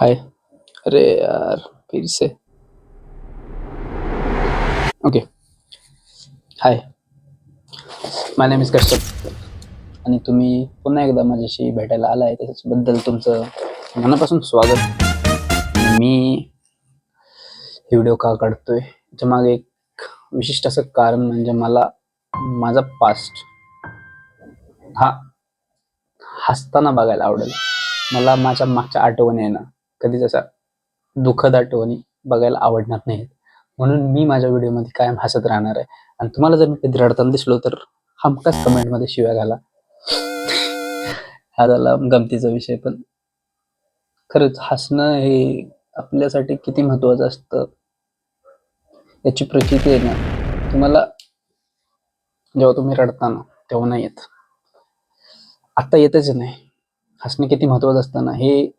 हाय। अरे यार फिर से। Okay hi my name is Kashyap आणि तुम्ही पुन्हा एकदा माझ्याशी भेटायला आला आहे त्याच्याबद्दल तुमचं मनापासून स्वागत. मी हे व्हिडिओ का काढतोय याच्या मागे एक विशिष्ट असं कारण म्हणजे मला माझा पास्ट हा हसताना बघायला आवडेल. मला माझ्या मागच्या आठवणी आहे ना कधीच असा दुःखद आठवणी बघायला आवडणार नाहीत. म्हणून मी माझ्या व्हिडिओमध्ये कायम हसत राहणार आहे. आणि तुम्हाला जर मी कधी रडताना दिसलो तर हमखास कमेंटमध्ये शिव्या घाला. हा झाला गमतीचा विषय पण खरंच हसणं हे आपल्यासाठी किती महत्वाचं असतं याची प्रचिती आहे ना. तुम्हाला जेव्हा तुम्ही रडताना तेव्हा नाही येत. आता येतच नाही. हसणं किती महत्वाचं असतं ना हे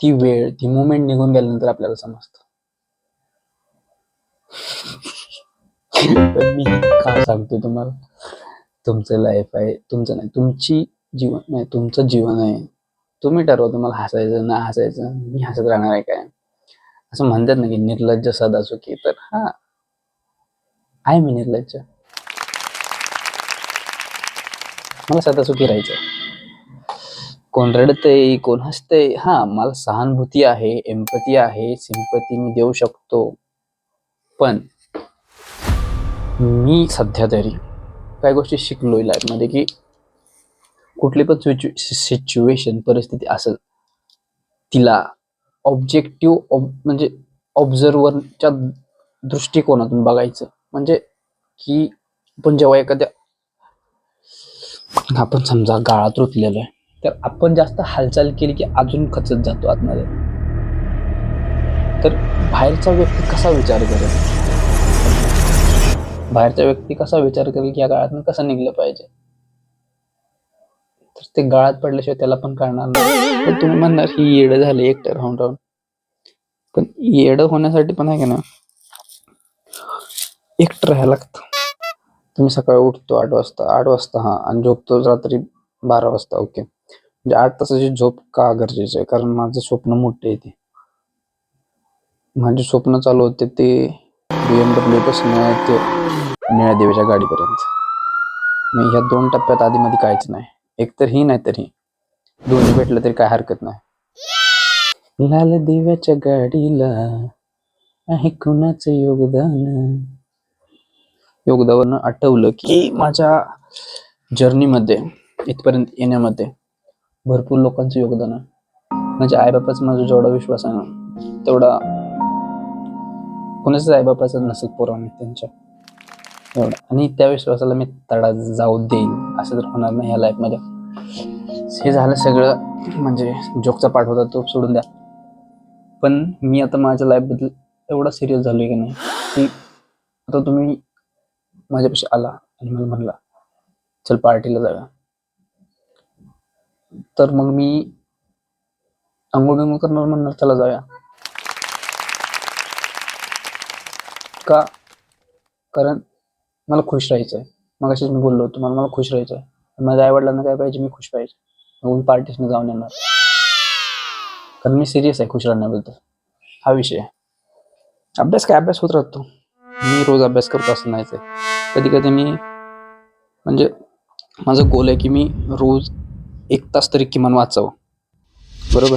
ती वेळ ती मुमेंट निघून गेल्यानंतर आपल्याला समजतं. मी का सांगतो तुम्हाला? तुमचं लाईफ आहे तुमचं नाही तुमची जीवन नाही तुमचं जीवन आहे. तुम्ही ठरवा तुम्हाला हसायचं ना हसायचं मी हसत राहणार आहे काय? असं म्हणतात ना की निर्लज्ज सदा सुखी तर हा. आहे मी निर्लज्ज. मला सदा सुखी राहायचं कोण रडतंय कोण हसतंय हा मला सहानुभूती आहे एम्पती आहे सिंपती मी देऊ शकतो. पण मी सध्या तरी काही गोष्टी शिकलोय लाईफमध्ये की कुठली पण सिच्युएशन परिस्थिती असेल तिला ऑब्जेक्टिव्ह म्हणजे ऑब्झर्वरच्या दृष्टिकोनातून बघायचं. म्हणजे की आपण जेव्हा एखाद्या आपण समजा गाळात रुतलेलो आहे तर आपण जास्त हालचाल केली की अजून खचत जातो आतमध्ये. तर बाहेरचा व्यक्ती कसा विचार करेल? बाहेरचा व्यक्ती कसा विचार करेल की या गाळातून कसं निघलं पाहिजे? तर ते गाळात पडल्याशिवाय त्याला पण कळणार नाही. तर तुम्ही म्हणणार ही येडं झाली एकटं राहून राहून. पण येडं होण्यासाठी पण आहे का ना एकटं राहायला लागतं. तुम्ही सकाळी उठतो आठ वाजता आठ वाजता हा आणि झोपतो रात्री बारा वाजता ओके. म्हणजे आठ तासाची झोप का गरजेचं आहे? कारण माझं स्वप्न मोठे आहे ते. माझे स्वप्न चालू होते ते बीएमडब्ल्यू पासून ते निळ्या देवीच्या गाडीपर्यंत. मी ह्या दोन टप्प्यात आधी मध्ये काहीच नाही. एक तर ही नाही तर ही. दोन्ही भेटलं तरी काय हरकत नाही. लाल देव्याच्या गाडीला आहे कुणाचं योगदान? योगदान आठवलं की माझ्या जर्नीमध्ये इथपर्यंत येण्यामध्ये भरपूर लोकांचं योगदान आहे. म्हणजे आईबापाच माझा जेवढा विश्वास आहे ना तेवढा कोणाचाच आईबापाचा नसेल पुराणे त्यांच्या. एवढा. आणि त्या विश्वासाला मी तडा जाऊ देईन असं तर होणार नाही ह्या लाईफमध्ये हे झालं सगळं म्हणजे जोकचा पाठ होता तो सोडून द्या. पण मी आता माझ्या लाईफबद्दल एवढा सिरियस झालोय की नाही की आता तुम्ही माझ्यापाशी आला आणि मला म्हणला चल पार्टीला जाऊया. तर मग मी आंघोळ बिंगोळ करणार म्हणणार चला जाऊया. का? कारण मला खुश राहायचं आहे मग असेच मी बोललो होतो मला मला खुश राहायचं आहे माझ्या आई वडिलांना काय पाहिजे मी खुश पाहिजे. मग मी पार्टीसनं जाऊन येणार. कारण मी सिरियस आहे खुश राहण्याबद्दल. हा विषय आहे. अभ्यास काय? अभ्यास होत राहतो. मी रोज अभ्यास करतो असं नाहीच आहे. कधी कधी मी म्हणजे माझं गोल आहे की मी रोज एक तास तरी किमान वाचावं. बरोबर?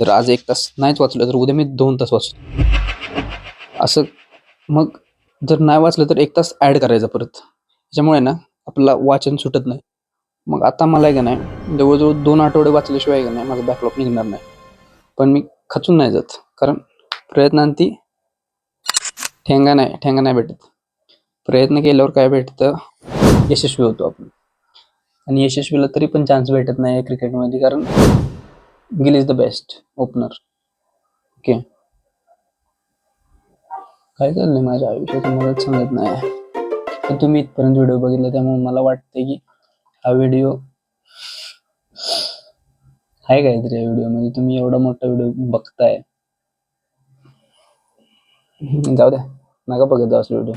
जर आज एक तास नाहीच वाचलं तर उद्या मी दोन तास वाचतो. असं मग जर नाही वाचलं तर एक तास ॲड करायचा परत. त्याच्यामुळे ना आपला वाचन सुटत नाही. मग आता मला आहे का नाही जवळजवळ दोन आठवडे वाचल्याशिवाय का नाही माझा बॅकलॉग निघणार नाही. पण मी खचून नाही जात कारण प्रयत्नांती ठेंगा नाही ठेंगा नाही भेटत. प्रयत्न केल्यावर काय भेटतं? यशस्वी होतो आपण. आणि यशस्वीला तरी पण चान्स भेटत नाही क्रिकेटमध्ये कारण Gill is the best opener okay काय चाललंय माझ्या आयुष्यात? मलाच सांगत नाही. पण तुम्ही इथपर्यंत व्हिडिओ बघितला त्यामुळे मला वाटतंय की हा व्हिडिओ आहे काहीतरी या व्हिडिओमध्ये तुम्ही एवढा मोठा व्हिडिओ बघताय. जाऊ द्या. नका बघत जाऊ व्हिडिओ